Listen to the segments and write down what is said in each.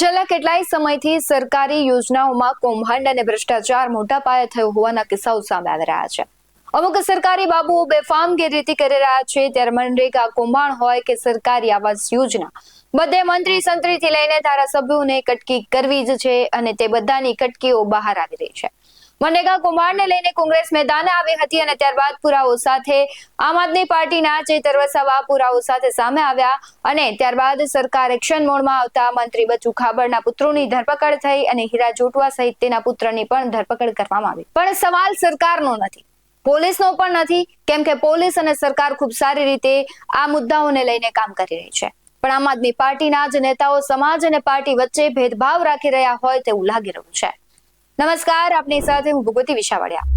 છેલ્લા કેટલાય સમયથી સરકારી યોજનાઓમાં કૌભાંડ અને ભ્રષ્ટાચાર મોટા પાયે થયો હોવાના કિસ્સાઓ સામે આવી રહ્યા છે. અમુક સરકારી બાબુઓ બેફામ ગેરરીતિ કરી રહ્યા છે. ત્યારે મનરેગા કૌભાંડ હોય કે સરકારી આવાસ યોજના. બધે મંત્રી સંત્રીથી લઈને ધારાસભ્યોને કટકી કરવી જ છે અને તે બધાની કટકીઓ બહાર આવી રહી છે. મનરેગા કૌભાંડને લઈને કોંગ્રેસ મેદાને આવી હતી અને ત્યારબાદ પુરાવો સાથે આમ આદમી પાર્ટીના ચેતર પુરાવો સાથે સામે આવ્યા અને ત્યારબાદ સરકાર એક્શન મોડમાં આવતા મંત્રી બચુ ખાબડના પુત્રોની ધરપકડ થઈ અને હીરા જોટવા સહિત તેના પુત્રની પણ ધરપકડ કરવામાં આવી. પણ સવાલ સરકારનો નથી. પોલીસનો પણ નથી, કેમ કે પોલીસ અને સરકાર ખૂબ સારી રીતે આ મુદ્દાઓને લઈને કામ કરી રહી છે. પણ આમ આદમી પાર્ટીના જ નેતાઓ સમાજ અને પાર્ટી વચ્ચે ભેદભાવ રાખી રહ્યા હોય તેવું લાગી રહ્યું છે. નમસ્કાર, આપની સાથે હું ભગવતી વિશાવડિયા.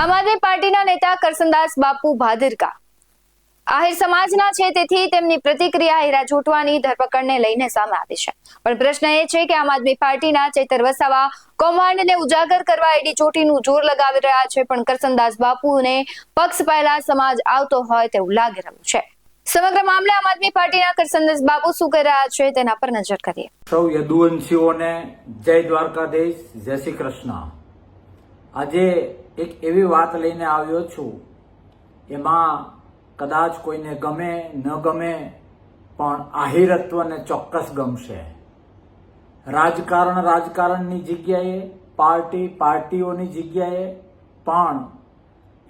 આમ આદમી પાર્ટીના નેતા કરસનદાસ બાપુ ભાદરકા. આહિર સમાજના છે તેથી તેમની પ્રતિક્રિયા હીરા જોટવાની ધરપકડને લઈને સામે આવી છે. પણ પ્રશ્ન એ છે કે આમ આદમી પાર્ટીના ચેતર વસાવા, કૌભાંડને ઉજાગર કરવા એડી ચોટીનું જોર લગાવી રહ્યા છે, પણ કરસનદાસ બાપુને પક્ષ પહેલા સમાજ આવતો હોય તેવું લાગી રહ્યું છે. સમગ્ર મામલે આમ આદમી પાર્ટીના કરસનદાસ બાબુ શું કરી રહ્યા છે તેના પર નજર કરીએ. સૌ યદુવંશીઓને જય દ્વારકાધીશ, જય શ્રી કૃષ્ણ. આજે એક એવી વાત લઈને આવ્યો છું, એમાં કદાચ કોઈને ગમે, ન ગમે, પણ આહિરત્વને ચોક્કસ ગમશે. રાજકારણ રાજકારણની જગ્યાએ, પાર્ટી પાર્ટીઓની જગ્યાએ, પણ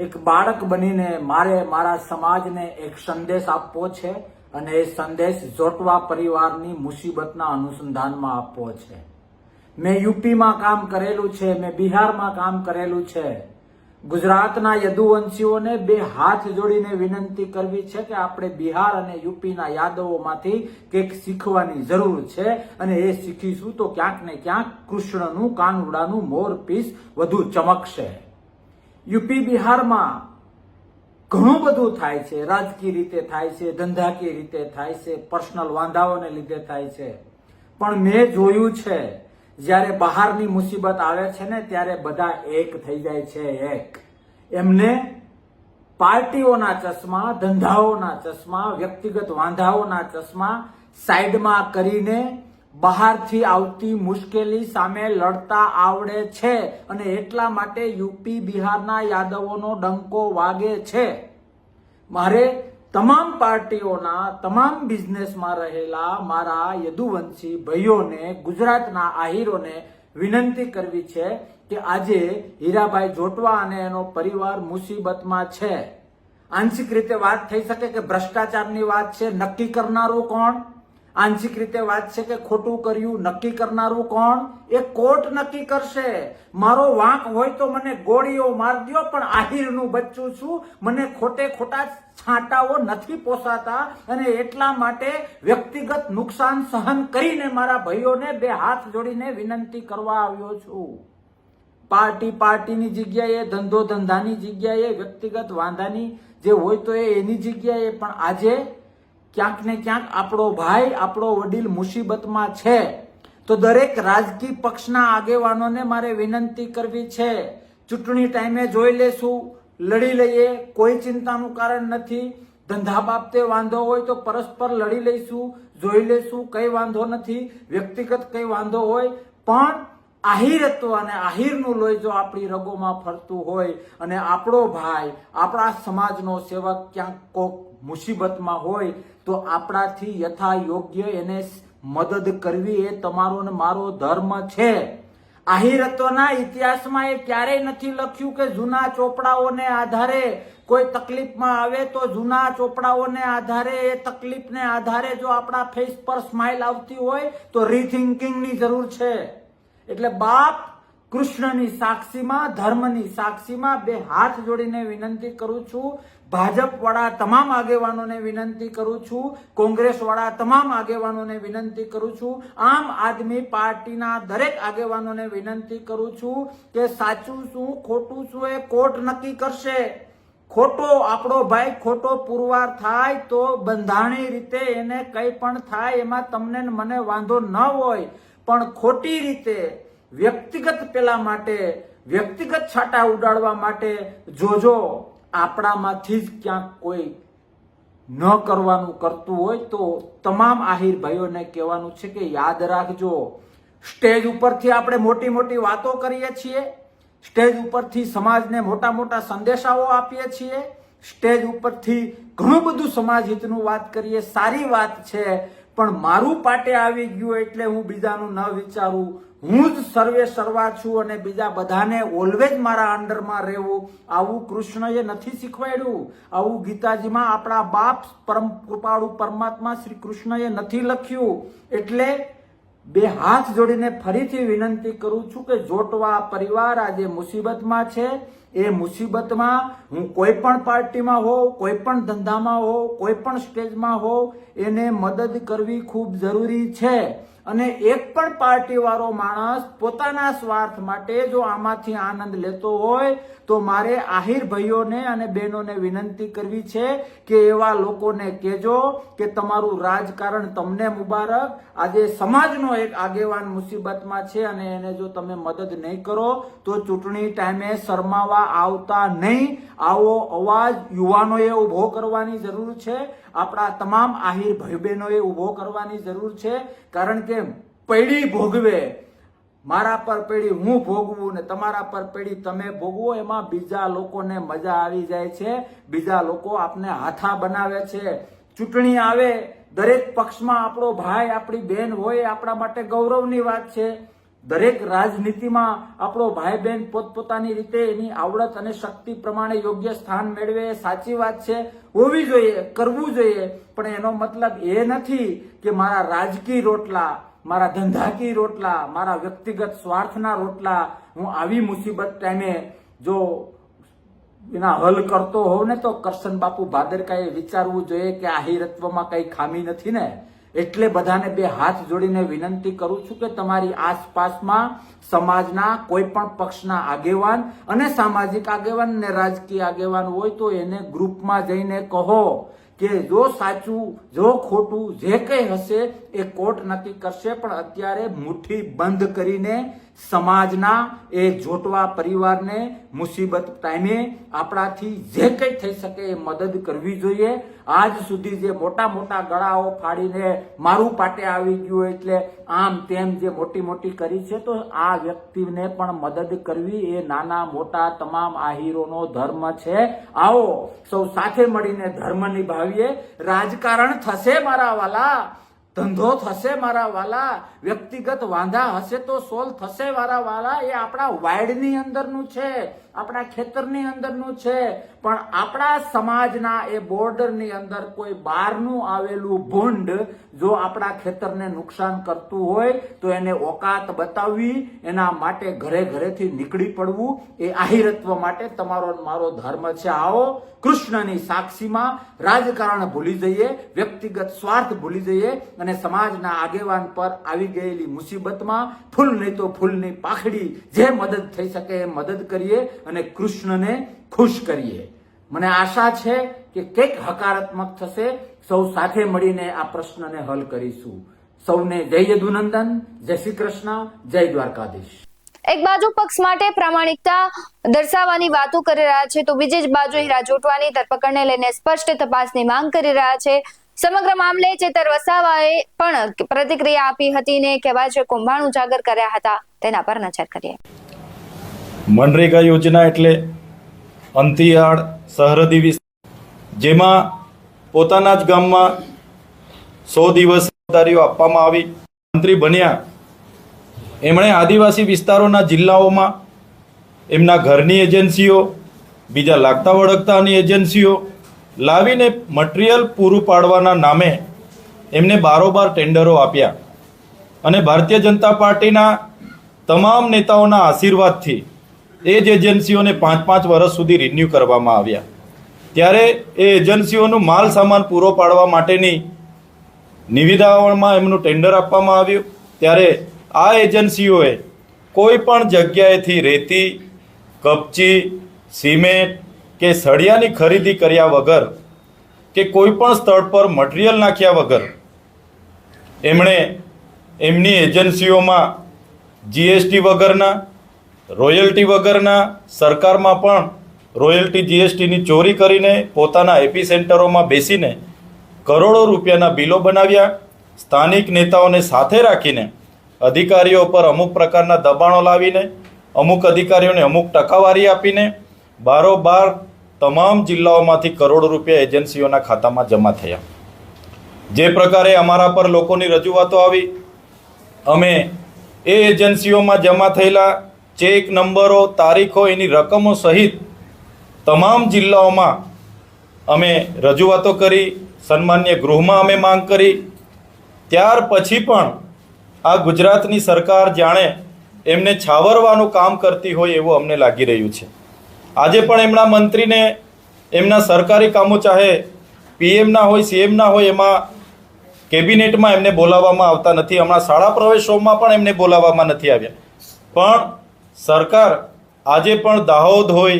એક બાળક બનીને મારે, મારા સમાજને એક સંદેશ આપવો છે અને એ સંદેશ જોટવા પરિવારની મુસીબતના અનુસંધાનમાં આપવો છે. મેં યુપીમાં કામ કરેલું છે, મેં બિહારમાં કામ કરેલું છે. ગુજરાતના યદુવંશીઓને બે હાથ જોડીને વિનંતી કરવી છે કે આપણે બિહાર અને યુપીના યાદવોમાંથી કંઈક શીખવાની જરૂર છે અને એ શીખીશું તો ક્યાંક ને ક્યાંક કૃષ્ણનું, કાનુડાનું મોર પીસ વધુ ચમકશે. યુપી બિહારમાં ઘણું બધું થાય છે. રાજકીય રીતે થાય છે, ધંધાકીય રીતે થાય છે, પર્સનલ વાંધાઓને લીધે થાય છે. પણ મેં જોયું છે, જ્યારે બહારની મુસીબત આવે છે ને, ત્યારે બધા એક થઈ જાય છે, એક. એમને પાર્ટીઓના ચશ્મા, ધંધાઓના ચશ્મા, વ્યક્તિગત વાંધાઓના ચશ્મા સાઈડમાં કરીને બહારથી આવતી મુશ્કેલી સામે લડતા આવડે છે અને એટલા માટે યુપી બિહારના યાદવોનો ડંકો વાગે છે. મારે તમામ પાર્ટીઓના, તમામ બિઝનેસમાં રહેલા મારા યદુવંશી ભાઈઓને, ગુજરાતના આહીરોને વિનંતી કરવી છે કે આજે હીરાભાઈ જોટવા અને એનો પરિવાર મુસીબતમાં છે. આંશિક રીતે વાત થઈ શકે કે ભ્રષ્ટાચારની વાત છે? નક્કી કરનારું કોણ? આંશિક રીતે વાત છે કે ખોટું કર્યું, નક્કી કરનારું કોણ? એ કોર્ટ નક્કી કરશે. મારો વાંક હોય તો મને ગોળીઓ માર દ્યો, પણ આહિરનું બચ્ચું છું. મને ખોટે ખોટા છાંટાઓ નથી પોસાતા અને એટલા માટે વ્યક્તિગત નુકસાન સહન કરીને મારા ભાઈઓને બે હાથ જોડીને વિનંતી કરવા આવ્યો છું. પાર્ટી પાર્ટીની જગ્યાએ, ધંધો ધંધાની જગ્યાએ, વ્યક્તિગત વાંધાની જે હોય તો એની જગ્યાએ, પણ આજે ક્યાંક ને ક્યાંક આપણો ભાઈ, આપણો વડીલ મુસીબતમાં છે. તો દરેક રાજકીય પક્ષના આગેવાનોને મારે વિનંતી કરવી છે, ચૂંટણી ટાઈમે જોઈ લેશું, લડી લઈએ, કોઈ ચિંતાનું કારણ નથી. ધંધા બાબતે વાંધો હોય તો પરસ્પર લડી લઈશું, જોઈ લેશું, કઈ વાંધો નથી, વ્યક્તિગત કઈ વાંધો હોય. પણ આહિરત્વ અને આહિરનું લોહી જો આપણી રગોમાં ફરતું હોય અને આપણો ભાઈ, આપણા સમાજનો સેવક ક્યાંક કોક મુસીબતમાં હોય તો આપણાથી યથા યોગ્ય એને મદદ કરવી એ તમારો ને મારો ધર્મ છે. આહિરતોના ઇતિહાસમાં એ ક્યારેય નથી લખ્યું કે જૂના ચોપડાઓને આધારે કોઈ તકલીફમાં આવે તો જૂના ચોપડાઓને આધારે, એ તકલીફને આધારે જો આપણા ફેસ પર સ્માઇલ આવતી હોય તો રીથિંકિંગની જરૂર છે. એટલે બાપ કૃષ્ણની સાક્ષીમાં, ધર્મની સાક્ષીમાં બે હાથ જોડીને વિનંતી કરું છું. ભાજપ વાળા તમામ આગેવાનોને વિનંતી કરું છું. કોંગ્રેસ વાળા તમામ આગેવાનોને વિનંતી કરું છું. આમ આદમી પાર્ટીના દરેક આગેવાનોને વિનંતી કરું છું કે સાચું શું, ખોટું શું એ કોર્ટ નક્કી કરશે. ખોટો આપણો ભાઈ, ખોટો પુરવાર થાય તો બંધારણી રીતે એને કંઈ પણ થાય એમાં તમને મને વાંધો ન હોય. પણ ખોટી રીતે વ્યક્તિગત પેલા માટે, વ્યક્તિગત છાટા ઉડાડવા માટે જોજો, આપણામાંથી જ ક્યાંક કોઈ ન કરવાનું કરતું હોય તો તમામ આહિર ભાઈઓને કહેવાનું છે કે યાદ રાખજો. સ્ટેજ ઉપરથી આપણે મોટી મોટી વાતો કરીએ છીએ. સ્ટેજ ઉપરથી સમાજને મોટા મોટા સંદેશાઓ આપીએ છીએ. સ્ટેજ ઉપરથી ઘણું બધું સમાજ હિતનું વાત કરીએ. સારી વાત છે. પણ મારું પાટે આવી ગયું એટલે હું બીજાનું ન વિચારું. હું જ સર્વે સર્વા છું અને બીજા બધાને ઓલવેજ મારા અંડરમાં રહેવું. આવું કૃષ્ણએ નથી શીખવાડ્યું. આવું ગીતાજીમાં આપણા બાપ પરમ કૃપાળુ પરમાત્મા શ્રી કૃષ્ણએ નથી લખ્યું. એટલે બે હાથ જોડીને ફરીથી વિનંતી કરું છું કે જોટવા પરિવાર આજે મુસીબતમાં છે. એ મુસીબતમાં હું કોઈ પણ પાર્ટીમાં હોઉં, કોઈ પણ ધંધામાં હોઉં, કોઈ પણ સ્ટેજમાં હોઉં, એને મદદ કરવી ખૂબ જરૂરી છે. અને એક પણ પાર્ટી વાળો માણસ પોતાના સ્વાર્થ માટે જો આમાંથી આનંદ લેતો હોય, તો મારે આહિર ભાઈઓને અને બહેનોને વિનંતી કરવી છે કે એવા લોકોને કહેજો કે તમારું રાજકારણ તમને મુબારક. આજે સમાજનો એક આગેવાન મુસીબતમાં છે અને એને જો તમે મદદ નહીં કરો, તો ચૂંટણી ટાઈમે શરમાવા આવતા નહીં. આવો અવાજ યુવાનોએ ઊભો કરવાની જરૂર છે. આપણા તમામ આહિર ભાઈ બહેનોએ ઊભો કરવાની જરૂર છે. કારણ કે પૈડી ભોગવે, મારા પર પેઢી હું ભોગવું ને તમારા પર પેઢી તમે ભોગવો, એમાં બીજા લોકોને મજા આવી જાય છે. બીજા લોકો આપને હાથા બનાવે છે. ચૂંટણી આવે, દરેક પક્ષમાં આપણો ભાઈ, આપણી બહેન હોય, આપણા માટે ગૌરવની વાત છે. દરેક રાજનીતિમાં આપણો ભાઈ બહેન પોતપોતાની રીતે એની આવડત અને શક્તિ પ્રમાણે યોગ્ય સ્થાન મેળવે, સાચી વાત છે, હોવી જોઈએ, કરવું જોઈએ. પણ એનો મતલબ એ નથી કે મારા રાજકીય રોટલા, મારા ધંધાકીય રોટલા, મારા વ્યક્તિગત સ્વાર્થના રોટલા હું આવી મુસીબત ટાઈમે જો એના હલ કરતો હોઉં ને તો કરશન બાપુ ભાદરકાએ વિચારવું જોઈએ કે આહિરત્વમાં કઈ ખામી નથી ને? એટલે બધાને બે હાથ જોડીને વિનંતી કરું છું કે તમારી આસપાસમાં સમાજના કોઈ પણ પક્ષના આગેવાન અને સામાજિક આગેવાન ને રાજકીય આગેવાન હોય તો એને ગ્રુપમાં જઈને કહો. કે જો સાચું, જો ખોટું, જે કંઈ હશે એ કોર્ટ નક્કી કરશે, પણ અત્યારે મુઠ્ઠી બંધ કરીને સમાજના એ જોટવા પરિવારને મુસીબત ટાઈમે આપણાથી જે કંઈ થઈ શકે એ મદદ કરવી જોઈએ. આજ સુધી જે મોટા મોટા ગળાઓ ફાડીને મારું પાટે આવી ગયું એટલે આમ તેમ જે મોટી મોટી કરી છે, તો આ વ્યક્તિને પણ મદદ કરવી એ નાના મોટા તમામ આહીરોનો ધર્મ છે. આવો, સૌ સાથે મળીને ધર્મ નિભાવીએ રાજકારણ થશે મારા વાલા. ધંધો થશે મારા વાલા. વ્યક્તિગત વાંધા હશે તો સોલ્વ થશે મારા વાલા. એ આપણા વાઇડની અંદરનું છે. આપણા ખેતરની અંદરનું છે, પણ આપણા સમાજના એ બોર્ડરની અંદર કોઈ બહારનું આવેલું ભૂંડ જો આપણા ખેતરને નુકસાન કરતું હોય, તો એને ઓકાત બતાવવી, એના માટે ઘરે ઘરેથી નીકળી પડવું, એ આહિરત્વ માટે તમારો મારો ધર્મ છે. આવો, કૃષ્ણની સાક્ષીમાં રાજકારણ ભૂલી જઈએ, વ્યક્તિગત સ્વાર્થ ભૂલી જઈએ અને સમાજના આગેવાન પર આવી ગયેલી મુસીબતમાં ફૂલ નહીં તો ફૂલની પાખડી જે મદદ થઈ શકે એ મદદ કરીએ. અને કૃષ્ણને ખુશ કરીએ. મને આશા છે કે કંઈક હકારાત્મક થશે. સૌ સાથે મળીને આ પ્રશ્નને હલ કરીશું. સૌને જય યદુનંદન, જય શ્રી કૃષ્ણ, જય દ્વારકાધીશ. એક બાજુ પક્ષ માટે પ્રામાણિકતા દર્શાવવાની વાતો કરી રહ્યા છે, તો બીજી જ બાજુ હીરા જોટવાની ધરપકડને લઈને સ્પષ્ટ તપાસની માંગ કરી રહ્યા છે. સમગ્ર મામલે ચેતર વસાવાએ પણ પ્રતિક્રિયા આપી હતી ને કહેવાય છે કૌભાંડ ઉજાગર કર્યા હતા. તેના પર નજર કરીએ. મનરેગા યોજના એટલે અંતિયાળ સરહદી વિસ્તાર જેમાં પોતાના જ ગામમાં સો દિવસ જવાબદારીઓ આપવામાં આવી. મંત્રી બન્યા. એમણે આદિવાસી વિસ્તારોના જિલ્લાઓમાં એમના ઘરની એજન્સીઓ, બીજા લાગતા વળગતાની એજન્સીઓ લાવીને મટીરિયલ પૂરું પાડવાના નામે એમને બારોબાર ટેન્ડરો આપ્યા. અને ભારતીય જનતા પાર્ટીના તમામ નેતાઓના આશીર્વાદથી એ જ એજન્સીઓને પાંચ પાંચ વર્ષ સુધી રિન્યૂ કરવામાં આવ્યા. ત્યારે એ એજન્સીઓનું માલ સામાન પૂરો પાડવા માટેની નિવિદાઓમાં એમનું ટેન્ડર આપવામાં આવ્યું. ત્યારે આ એજન્સીઓએ કોઈ પણ જગ્યાએથી રેતી, કપચી, સિમેન્ટ કે સળિયાની ખરીદી કર્યા વગર કે કોઈ પણ સ્થળ પર મટીરિયલ નાખ્યા વગર એમણે એમની એજન્સીઓમાં જીએસટી વગરના રોયલ્ટી વગરના સરકારમાં પણ રોયલ્ટી જીએસટીની ચોરી કરીને પોતાના એપી સેન્ટરોમાં બેસીને કરોડો રૂપિયાના બિલો બનાવ્યા. સ્થાનિક નેતાઓને સાથે રાખીને અધિકારીઓ પર અમુક પ્રકારના દબાણો લાવીને, અમુક અધિકારીઓને અમુક ટકાવારી આપીને બારોબાર તમામ જિલ્લાઓમાંથી કરોડો રૂપિયા એજન્સીઓના ખાતામાં જમા થયા. જે પ્રકારે અમારા પર લોકોની રજૂઆતો આવી, અમે એ એજન્સીઓમાં જમા થયેલા ચેક નંબરો, તારીખો, એની રકમો સહિત તમામ જિલ્લાઓમાં અમે રજૂઆતો કરી, સન્માન્ય ગૃહમાં અમે માંગ કરી. ત્યાર પછી પણ આ ગુજરાતની સરકાર જાણે એમને છાવરવાનું કામ કરતી હોય એવું અમને લાગી રહ્યું છે. આજે પણ એમના મંત્રીને એમના સરકારી કામો ચાહે પીએમના હોય સીએમના હોય, એમાં કેબિનેટમાં એમને બોલાવવામાં આવતા નથી. હમણાં શાળા પ્રવેશોમાં પણ એમને બોલાવવામાં નથી આવ્યા. પણ સરકાર આજે પણ દાહોદ હોય,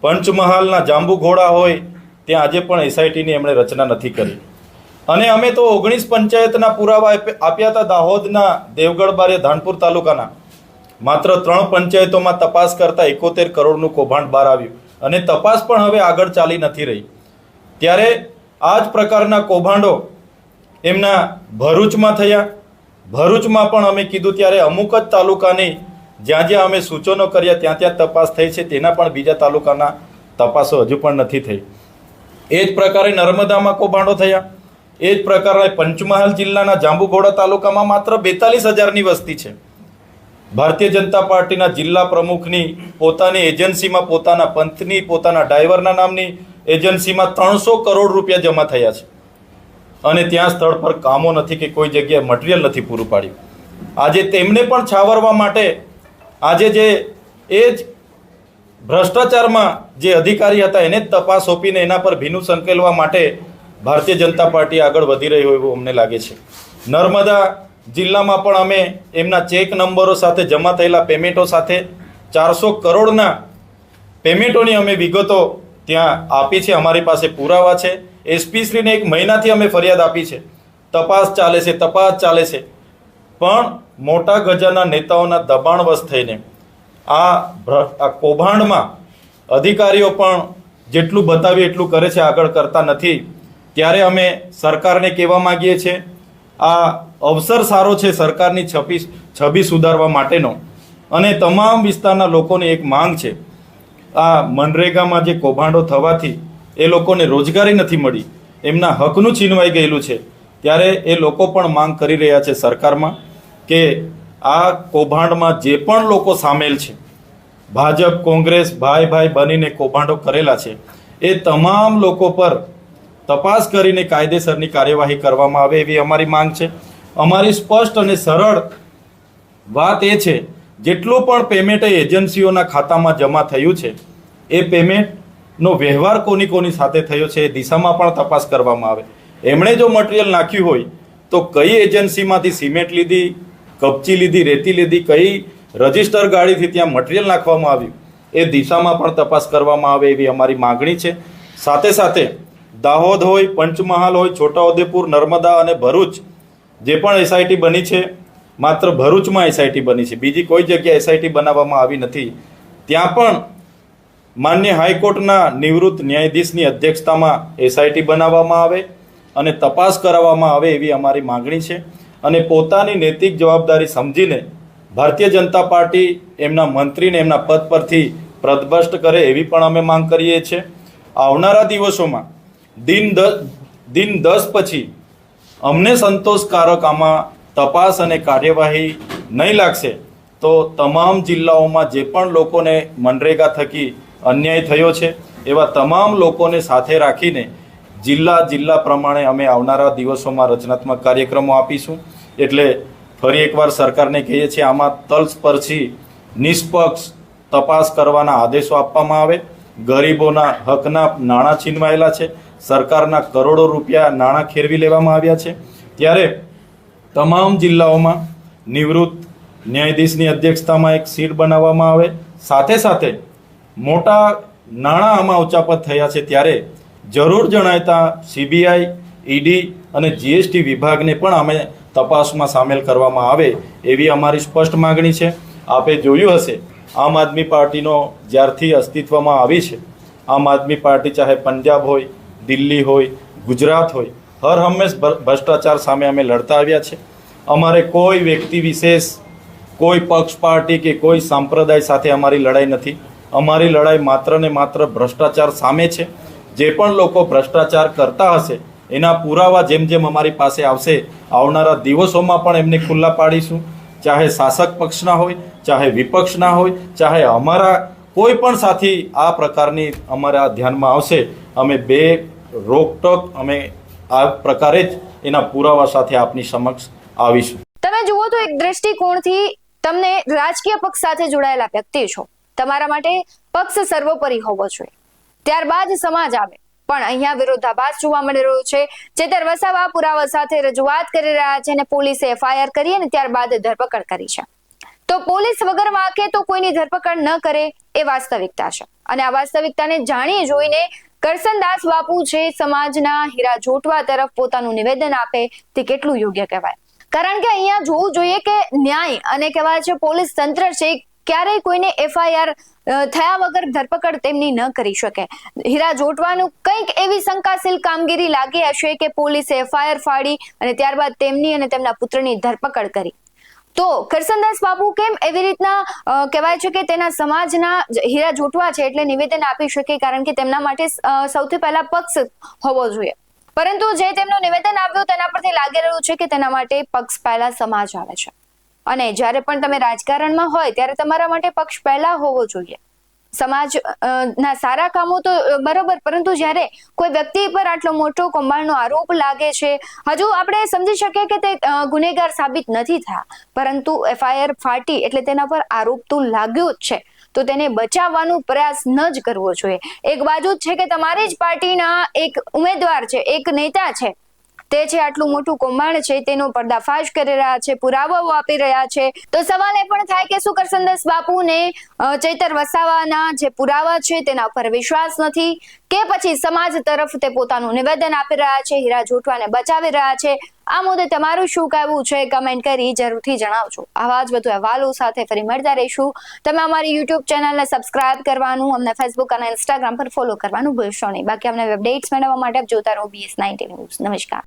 પંચમહાલના જાંબુઘોડા હોય, ત્યાં આજે પણ એસઆઈટીની એમણે રચના નથી કરી. અને અમે તો ઓગણીસ પંચાયતના પુરાવા આપ્યા હતા દાહોદના દેવગઢ બારે ધાનપુર તાલુકાના. માત્ર ત્રણ પંચાયતોમાં તપાસ કરતા એકોતેર કરોડનું કૌભાંડ બહાર આવ્યું. અને તપાસ પણ હવે આગળ ચાલી નથી રહી. ત્યારે આ જ પ્રકારના કૌભાંડો એમના ભરૂચમાં થયા. ભરૂચમાં પણ અમે કીધું ત્યારે અમુક જ તાલુકાની જ્યાં જ્યાં અમે સૂચનો કર્યા, ત્યાં ત્યાં તપાસ થઈ છે. તેના પણ બીજા તાલુકાના તપાસો હજુ પણ નથી થઈ. એ જ પ્રકારે નર્મદામાં કૌભાંડો થયા? એ જ પ્રકારે પંચમહાલ જિલ્લાના જાંબુઘોડા તાલુકામાં માત્ર બેતાલીસ હજારની વસ્તી છે. ભારતીય જનતા પાર્ટીના જિલ્લા પ્રમુખની પોતાની એજન્સીમાં પોતાના પંથની, પોતાના ડ્રાઈવરના નામની એજન્સીમાં ત્રણસો કરોડ રૂપિયા જમા થયા છે. અને ત્યાં સ્થળ પર કામો નથી કે કોઈ જગ્યાએ મટીરિયલ નથી પૂરું પાડ્યું. આજે તેમને પણ છાવરવા માટે આજે જે એ જ ભ્રષ્ટાચારમાં જે અધિકારી હતા, એને જ તપાસ સોંપીને એના પર ભીનું સંકેલવા માટે ભારતીય જનતા પાર્ટી આગળ વધી રહી હોય એવું અમને લાગે છે. નર્મદા જિલ્લામાં પણ અમે એમના ચેક નંબરો સાથે જમા થયેલા પેમેન્ટો સાથે ચારસો કરોડના પેમેન્ટોની અમે વિગતો ત્યાં આપી છે. અમારી પાસે પુરાવા છે. એસપીશ્રીને એક મહિનાથી અમે ફરિયાદ આપી છે. તપાસ ચાલે છે, તપાસ ચાલે છે. પણ મોટા ગજાના નેતાઓના દબાણવશ થઈને આ આ કૌભાંડમાં અધિકારીઓ પણ જેટલું બતાવીએ એટલું કરે છે, આગળ કરતા નથી. ત્યારે અમે સરકારને કહેવા માંગીએ છીએ, આ અવસર સારો છે સરકારની છબી છબી સુધારવા માટેનો. અને તમામ વિસ્તારના લોકોની એક માંગ છે, આ મનરેગામાં જે કૌભાંડો થવાથી એ લોકોને રોજગારી નથી મળી, એમના હકનું છીનવાઈ ગયેલું છે. ત્યારે એ લોકો પણ માંગ કરી રહ્યા છે સરકારમાં. કે આ કૌભાંડમાં જે પણ લોકો સામેલ છે, ભાજપ, કોંગ્રેસ, ભાઈ ભાઈ બનીને કૌભાંડો કરેલા છે, એ તમામ લોકો પર તપાસ કરીને કાયદેસરની કાર્યવાહી કરવામાં આવે એવી અમારી માંગ છે. અમારી સ્પષ્ટ અને સરળ વાત એ છે, જેટલું પણ પેમેન્ટ એજન્સીઓના ખાતામાં જમા થયું છે, એ પેમેન્ટનો વ્યવહાર કોની કોની સાથે થયો છે એ દિશામાં પણ તપાસ કરવામાં આવે. એમણે જો મટીરિયલ નાખ્યું હોય, તો કઈ એજન્સીમાંથી સિમેન્ટ લીધી કપચી લીધી, રેતી લીધી, કઈ રજિસ્ટર ગાડીથી ત્યાં મટીરિયલ નાખવામાં આવ્યું. એ દિશામાં પણ તપાસ કરવામાં આવે એવી અમારી માગણી છે. સાથે સાથે દાહોદ હોય, પંચમહાલ હોય, છોટાઉદેપુર, નર્મદા અને ભરૂચ, જે પણ એસઆઈટી બની છે, માત્ર ભરૂચમાં એસઆઈટી બની છે. બીજી કોઈ જગ્યાએ એસઆઈટી બનાવવામાં આવી નથી. ત્યાં પણ માન્ય હાઈકોર્ટના નિવૃત્ત ન્યાયાધીશની અધ્યક્ષતામાં એસઆઈટી બનાવવામાં આવે અને તપાસ કરાવવામાં આવે એવી અમારી માગણી છે. અને પોતાની નૈતિક જવાબદારી સમજીને ભારતીય જનતા પાર્ટી એમના મંત્રીને એમના પદ પરથી પ્રદભષ્ટ કરે એવી પણ અમે માંગ કરીએ છીએ. આવનારા દિવસોમાં દિન દસ દિન દસ પછી અમને સંતોષકારક આમાં તપાસ અને કાર્યવાહી નહીં લાગશે તો તમામ જિલ્લાઓમાં જે પણ લોકોને મનરેગા થકી અન્યાય થયો છે, એવા તમામ લોકોને સાથે રાખીને જિલ્લા જિલ્લા પ્રમાણે અમે આવનારા દિવસોમાં રચનાત્મક કાર્યક્રમો આપીશું. એટલે ફરી એકવાર સરકારને કહીએ છીએ, આમાં તલસ્પર્શી, નિષ્પક્ષ તપાસ કરવાના આદેશો આપવામાં આવે. ગરીબોના હકના નાણાં છીનવાયેલા છે. સરકારના કરોડો રૂપિયા નાણાં ખેરવી લેવામાં આવ્યા છે. ત્યારે તમામ જિલ્લાઓમાં નિવૃત્ત ન્યાયાધીશની અધ્યક્ષતામાં એક સીટ બનાવવામાં આવે. સાથે સાથે મોટા નાણાં આમાં ઉચાપત થયા છે. ત્યારે જરૂર જણાયતા સીબીઆઈ, ઈડી અને જીએસટી વિભાગને પણ અમે તપાસમાં સામેલ કરવામાં આવે એવી અમારી સ્પષ્ટ માગણી છે. આપે જોયું હશે, આમ આદમી પાર્ટીનો જ્યારથી અસ્તિત્વમાં આવી છે, આમ આદમી પાર્ટી ચાહે પંજાબ હોય, દિલ્હી હોય, ગુજરાત હોય, હર હંમેશ ભ્રષ્ટાચાર સામે અમે લડતા આવ્યા છે. અમારે કોઈ વ્યક્તિ વિશેષ, કોઈ પક્ષ, પાર્ટી કે કોઈ સંપ્રદાય સાથે અમારી લડાઈ નથી. અમારી લડાઈ માત્ર ને માત્ર ભ્રષ્ટાચાર સામે છે. જે પણ લોકો ભ્રષ્ટાચાર કરતા હશે, એના પુરાવા જેમ જેમ અમારી પાસે આવશે, આવનારા દિવસોમાં પણ એમને ખુલ્લા પાડીશું. ચાહે શાસક પક્ષના હોય, ચાહે વિપક્ષના હોય, ચાહે અમારા કોઈ પણ સાથી આ પ્રકારની અમારા ધ્યાનમાં આવશે, અમે બે રોકટોક અમે આ પ્રકારે જ એના પુરાવા સાથે આપની સમક્ષ આવીશું. તમે જુઓ તો એક દ્રષ્ટિકોણથી તમને રાજકીય પક્ષ સાથે જોડાયેલા વ્યક્તિ છો. તમારા માટે પક્ષ સર્વોપરી હોવો જોઈએ. ત્યારબાદ સમાજ આવે. પણ અહીંયા વિરોધાભાસ જોવા મળી રહ્યો છે. ચેતર વસાવા પુરાવા સાથે રજૂઆત કરી રહ્યા છે અને પોલીસે એફઆઈઆર કરી અને ત્યારબાદ ધરપકડ કરી છે. તો પોલીસ વગર વાંકે તો કોઈની ધરપકડ ન કરે એ વાસ્તવિકતા છે. અને આ વાસ્તવિકતાને જાણી જોઈને કરસનદાસ બાપુ છે સમાજના હીરા જોટવા તરફ પોતાનું નિવેદન આપે તે કેટલું યોગ્ય કહેવાય? કારણ કે અહીંયા જોવું જોઈએ કે ન્યાય અને કહેવાય છે પોલીસ તંત્ર છે ક્યારેય કોઈને એફઆઈઆર થયા વગર ધરપકડ તેમની ન કરી શકે. હીરા જોટવાનું કંઈક એવી શંકાશીલ કામગીરી લાગી હશે કે પોલીસે એફઆઈઆર ફાડી અને ત્યારબાદ તેમની અને તેમના પુત્રની ધરપકડ કરી. તો કરસનદાસ બાબુ કેમ એવી રીતના કહેવાય છે કે તેના સમાજના હીરા જોટવા છે એટલે નિવેદન આપી શકે કારણ કે તેમના માટે સૌથી પહેલા પક્ષ હોવો જોઈએ. પરંતુ જે તેમનું નિવેદન આવ્યું તેના પરથી લાગી રહ્યું છે કે તેના માટે પક્ષ પહેલા સમાજ આવે છે. અને જ્યારે પણ તમે રાજકારણમાં હોય, ત્યારે તમારા માટે પક્ષ પહેલા હોવો જોઈએ. સમાજ ના સારા કામો તો બરોબર, પરંતુ જ્યારે કોઈ વ્યક્તિ પર આટલો મોટો કૌભાંડનો આરોપ લાગે છે, હજુ આપણે સમજી શકીએ કે તે ગુનેગાર સાબિત નથી થયા. પરંતુ એફઆઈઆર ફાટી એટલે તેના પર આરોપ તો લાગ્યો જ છે. તો તેને બચાવવાનો પ્રયાસ ન જ કરવો જોઈએ. એક બાજુ છે કે તમારી જ પાર્ટીના એક ઉમેદવાર છે, એક નેતા છે તે છે આટલું મોટું કૌભાંડ છે, તેનો પર્દાફાશ કરી રહ્યા છે, પુરાવાઓ આપી રહ્યા છે. તો સવાલ એ પણ થાય કે શું કરસનદાસ બાપુને ચૈતર વસાવાના જે પુરાવા છે, તેના પર વિશ્વાસ નથી? કે પછી સમાજ તરફ તે પોતાનું નિવેદન આપી રહ્યા છે, હીરા જોટવાને બચાવી રહ્યા છે? આ મુદ્દે તમારું શું કહેવું છે? કમેન્ટ કરી જરૂરથી જણાવજો. આવા જ વધુ અહેવાલો સાથે ફરી મળતા રહીશું. તમે અમારી યુટ્યુબ ચેનલને સબસ્ક્રાઇબ કરવાનું, અમને ફેસબુક અને ઇન્સ્ટાગ્રામ પર ફોલો કરવાનું ભૂલશો નહીં. બાકી અમને અપડેટ્સ મેળવવા માટે જોતા રહો બીએસ નાઇન્ટી ન્યૂઝ નમસ્કાર.